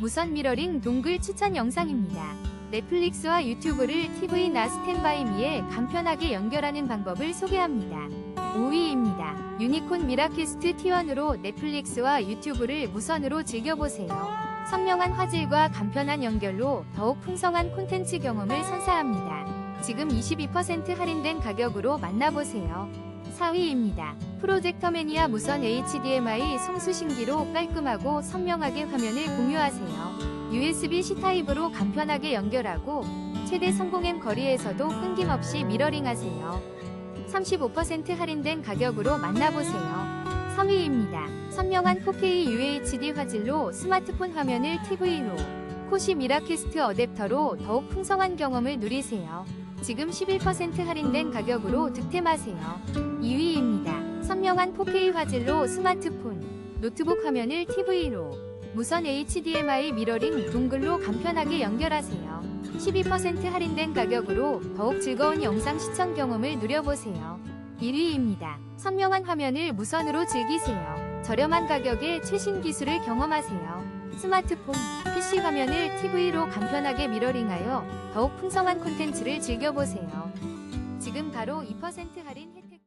무선 미러링 동글 추천 영상입니다. 넷플릭스와 유튜브를 TV나 스탠바이미에 간편하게 연결하는 방법을 소개합니다. 5위입니다. 유니콘 미라캐스트 T1으로 넷플릭스와 유튜브를 무선으로 즐겨보세요. 선명한 화질과 간편한 연결로 더욱 풍성한 콘텐츠 경험을 선사합니다. 지금 22% 할인된 가격으로 만나보세요. 4위입니다. 프로젝터 매니아 무선 HDMI 송수신기로 깔끔하고 선명하게 화면을 공유하세요. USB-C 타입으로 간편하게 연결하고 최대 성공M 거리에서도 끊김없이 미러링 하세요. 35% 할인된 가격으로 만나보세요. 3위입니다. 선명한 4K UHD 화질로 스마트폰 화면을 TV로 코시 미라캐스트 어댑터로 더욱 풍성한 경험을 누리세요. 지금 11% 할인된 가격으로 득템하세요. 2위입니다. 선명한 4K 화질로 스마트폰, 노트북 화면을 TV로 무선 HDMI 미러링 동글로 간편하게 연결하세요. 12% 할인된 가격으로 더욱 즐거운 영상 시청 경험을 누려보세요. 1위입니다. 선명한 화면을 무선으로 즐기세요. 저렴한 가격에 최신 기술을 경험하세요. 스마트폰, PC 화면을 TV로 간편하게 미러링하여 더욱 풍성한 콘텐츠를 즐겨보세요. 지금 바로 2% 할인 혜택